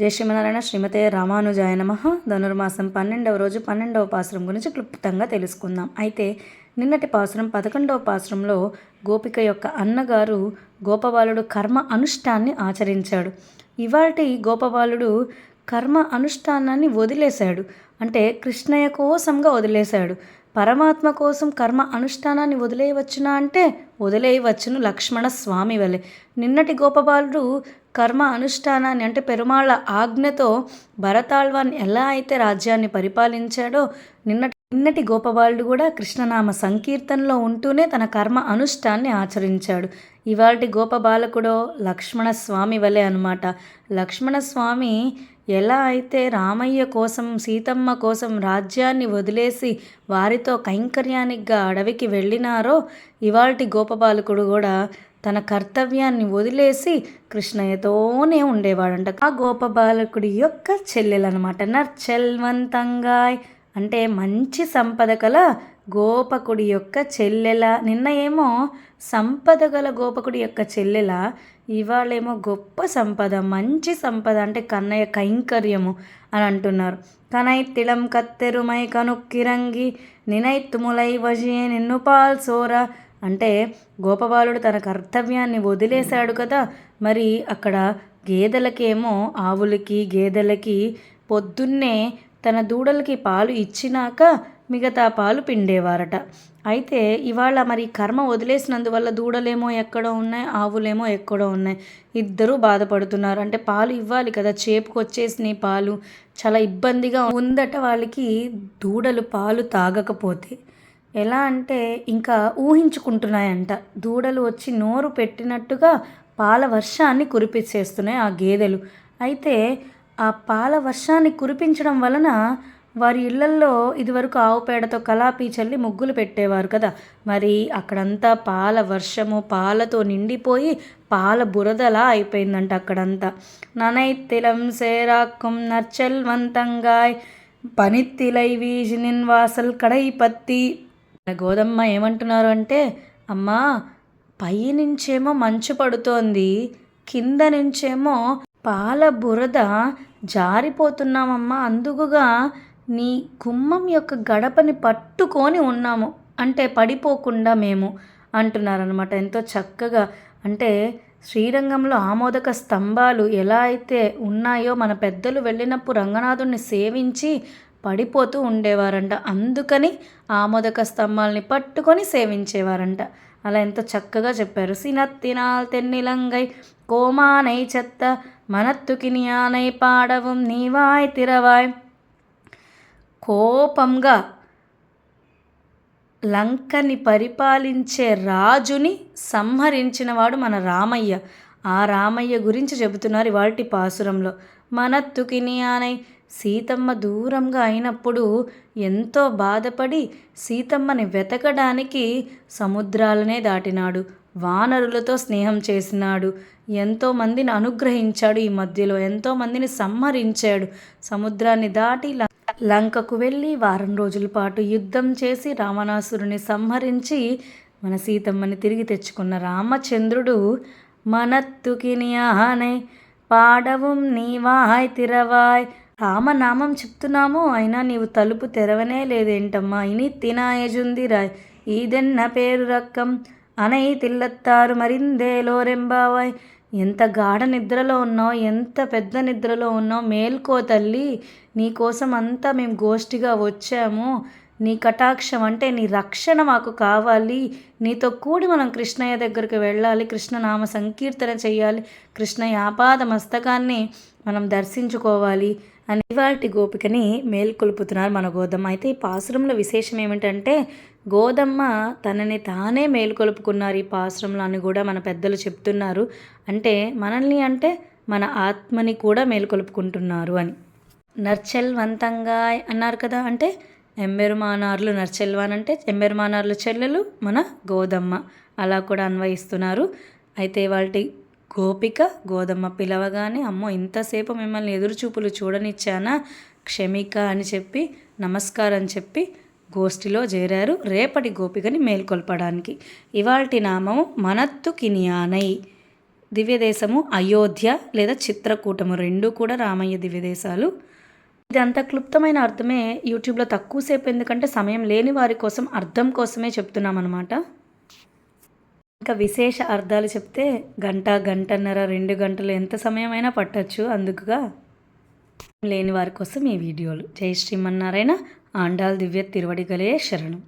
జయ శ్రీమనారాయణ శ్రీమతే రామానుజాయ నమ. ధనుర్మాసం పన్నెండవ రోజు పన్నెండవ పాసురం గురించి క్లుప్తంగా తెలుసుకుందాం. అయితే నిన్నటి పాసురం పదకొండవ పాసురంలో గోపిక యొక్క అన్నగారు గోపబాలుడు కర్మ అనుష్ఠాన్ని ఆచరించాడు. ఇవాటి గోపబాలుడు కర్మ అనుష్ఠానాన్ని వదిలేశాడు. అంటే కృష్ణయ్య కోసంగా వదిలేశాడు. పరమాత్మ కోసం కర్మ అనుష్ఠానాన్ని వదిలేయవచ్చునా అంటే వదిలేయవచ్చును లక్ష్మణ స్వామి వలె. నిన్నటి గోపబాలుడు కర్మ అనుష్ఠానాన్ని అంటే పెరుమాళ్ళ ఆజ్ఞతో భరతాళ్వాన్ ఎలా అయితే రాజ్యాన్ని పరిపాలించాడో నిన్నటి నిన్నటి గోపబాలుడు కూడా కృష్ణనామ సంకీర్తనలో ఉంటూనే తన కర్మ అనుష్ఠాన్ని ఆచరించాడు. ఇవాటి గోపబాలకుడో లక్ష్మణ స్వామి వలె అనమాట లక్ష్మణ స్వామి ఎలా అయితే రామయ్య కోసం సీతమ్మ కోసం రాజ్యాన్ని వదిలేసి వారితో కైంకర్యానికిగా అడవికి వెళ్ళినారో ఇవాటి గోపబాలకుడు కూడా తన కర్తవ్యాన్ని వదిలేసి కృష్ణయ్యతోనే ఉండేవాడంట. ఆ గోపబాలకుడి యొక్క చెల్లెలనమాట నర్చెల్వంతంగాయ్. అంటే మంచి సంపద కల గోపకుడి యొక్క చెల్లెల. నిన్న ఏమో సంపద గల గోపకుడి యొక్క చెల్లెల. ఇవాళేమో గొప్ప సంపద మంచి సంపద అంటే కన్నయ్య కైంకర్యము అని అంటున్నారు. కనై తిళం కత్తెరుమై కనుక్కిరంగి నినైత్తుములై వజే నిన్ను పాల్సోరా. అంటే గోపబాలుడు తన కర్తవ్యాన్ని వదిలేశాడు కదా. మరి అక్కడ గేదెలకేమో ఆవులకి గేదెలకి పొద్దున్నే తన దూడలకి పాలు ఇచ్చినాక మిగతా పాలు పిండేవారట. అయితే ఇవాళ మరి కర్మ వదిలేసినందువల్ల దూడలేమో ఎక్కడో ఉన్నాయి ఆవులేమో ఎక్కడో ఉన్నాయి. ఇద్దరూ బాధపడుతున్నారు. అంటే పాలు ఇవ్వాలి కదా చేపుకు వచ్చేసినాయి పాలు. చాలా ఇబ్బందిగా ఉందట వాళ్ళకి. దూడలు పాలు తాగకపోతే ఎలా అంటే ఇంకా ఊహించుకుంటున్నాయంట. దూడలు వచ్చి నోరు పెట్టినట్టుగా పాల వర్షాన్ని కురిపించేస్తున్నాయి ఆ గేదెలు. అయితే ఆ పాల వర్షాన్ని కురిపించడం వలన వారి ఇళ్ళల్లో ఇదివరకు ఆవు పేడతో కలాపీ చల్లి ముగ్గులు పెట్టేవారు కదా. మరి అక్కడంతా పాల వర్షము పాలతో నిండిపోయి పాల బురదలా అయిపోయిందంట అక్కడంతా. ననైత్తిలం సేరాక్కం నర్చల్వంతంగాయ్ పనిత్తిలై వీజినిన్ వాసల్ కడైపత్తి గోదమ్మ ఏమంటున్నారు అంటే అమ్మా పై నుంచేమో మంచు పడుతోంది కింద నుంచేమో పాల బురద జారిపోతున్నామమ్మా అందుకుగా నీ గుమ్మం యొక్క గడపని పట్టుకొని ఉన్నాము అంటే పడిపోకుండా మేము అంటున్నారనమాట ఎంతో చక్కగా అంటే శ్రీరంగంలో ఆమోదక స్తంభాలు ఎలా అయితే ఉన్నాయో మన పెద్దలు వెళ్ళినప్పుడు రంగనాథుడిని సేవించి పడిపోతూ ఉండేవారంట. అందుకని ఆమోదక స్తంభాల్ని పట్టుకొని సేవించేవారంట. అలా ఎంతో చక్కగా చెప్పారు. సినత్తినాల్ తెన్నిలంగై కోమానై చెత్త మనత్తుకినియానై పాడవం నీవాయ్ తిరవాయ్. కోపంగా లంకని పరిపాలించే రాజుని సంహరించినవాడు మన రామయ్య. ఆ రామయ్య గురించి చెబుతున్నారు ఇవాల్టి పాసురంలో. మనత్తుకిని ఆనై సీతమ్మ దూరంగా అయినప్పుడు ఎంతో బాధపడి సీతమ్మని వెతకడానికి సముద్రాలనే దాటినాడు. వానరులతో స్నేహం చేసినాడు. ఎంతోమందిని అనుగ్రహించాడు ఈ మధ్యలో. ఎంతోమందిని సంహరించాడు. సముద్రాన్ని దాటి లంకకు వెళ్ళి వారం రోజుల పాటు యుద్ధం చేసి రావణాసురుని సంహరించి మన సీతమ్మని తిరిగి తెచ్చుకున్న రామచంద్రుడు మనత్తుకిని ఆనే పాడవం నీవాయ్ తిరవాయ్ రామనామం చెప్తున్నాము అయినా నీవు తలుపు తెరవనే లేదేంటమ్మా? ఇని తినాయజుంది రా ఈదెన్న పేరు రక్కం. అనై తిల్లత్తారు మరిందేలోరెంబావాయ్ ఎంత గాఢ నిద్రలో ఉన్నావు ఎంత పెద్ద నిద్రలో ఉన్నావు. మేల్కో తల్లి నీకోసం అంతా మేము గోష్ఠిగా వచ్చాము. నీ కటాక్షం అంటే నీ రక్షణ మాకు కావాలి. నీతో కూడి మనం కృష్ణయ్య దగ్గరికి వెళ్ళాలి. కృష్ణనామ సంకీర్తన చేయాలి కృష్ణయ్య ఆపాద మస్తకాన్ని మనం దర్శించుకోవాలి. అని గోపికని మేల్కొల్పుతున్నారు మన గోధమ్మ అయితే ఈ పాసురంలో విశేషం ఏమిటంటే గోధమ్మ తనని తానే మేల్కొల్పుకున్నారు ఈ పాసురంలో అని కూడా మన పెద్దలు చెప్తున్నారు. అంటే మనల్ని అంటే మన ఆత్మని కూడా మేల్కొల్పుకుంటున్నారు అని. నర్చెల్వంతంగా అన్నారు కదా అంటే ఎంబెరుమానార్లు నర్చెల్వాన్ అంటే ఎంబెరుమానార్లు చెల్లెలు మన గోధమ్మ అలా కూడా అన్వయిస్తున్నారు. అయితే వాళ్ళ గోపిక గోధుమ పిలవగానే అమ్మో ఇంతసేపు మిమ్మల్ని ఎదురుచూపులు చూడనిచ్చానా? క్షమిక అని చెప్పి నమస్కారం చెప్పి గోష్ఠిలో చేరారు రేపటి గోపికని మేల్కొల్పడానికి. ఇవాల్టి నామము మనత్తు కినియానై. దివ్యదేశము అయోధ్య లేదా చిత్రకూటము రెండు కూడా రామయ్య దివ్యదేశాలు. ఇది అంత క్లుప్తమైన అర్థమే. యూట్యూబ్లో తక్కువసేపు ఎందుకంటే సమయం లేని వారి కోసం అర్థం కోసమే చెప్తున్నాం అనమాట ఇంకా విశేష అర్థాలు చెప్తే గంట గంటన్నర రెండు గంటలు ఎంత సమయమైనా పట్టచ్చు. అందుకుగా లేని వారి కోసం ఈ వీడియోలు. జై శ్రీమన్నారాయణ. ఆండాల్ దివ్య తిరువడిగలే శరణం.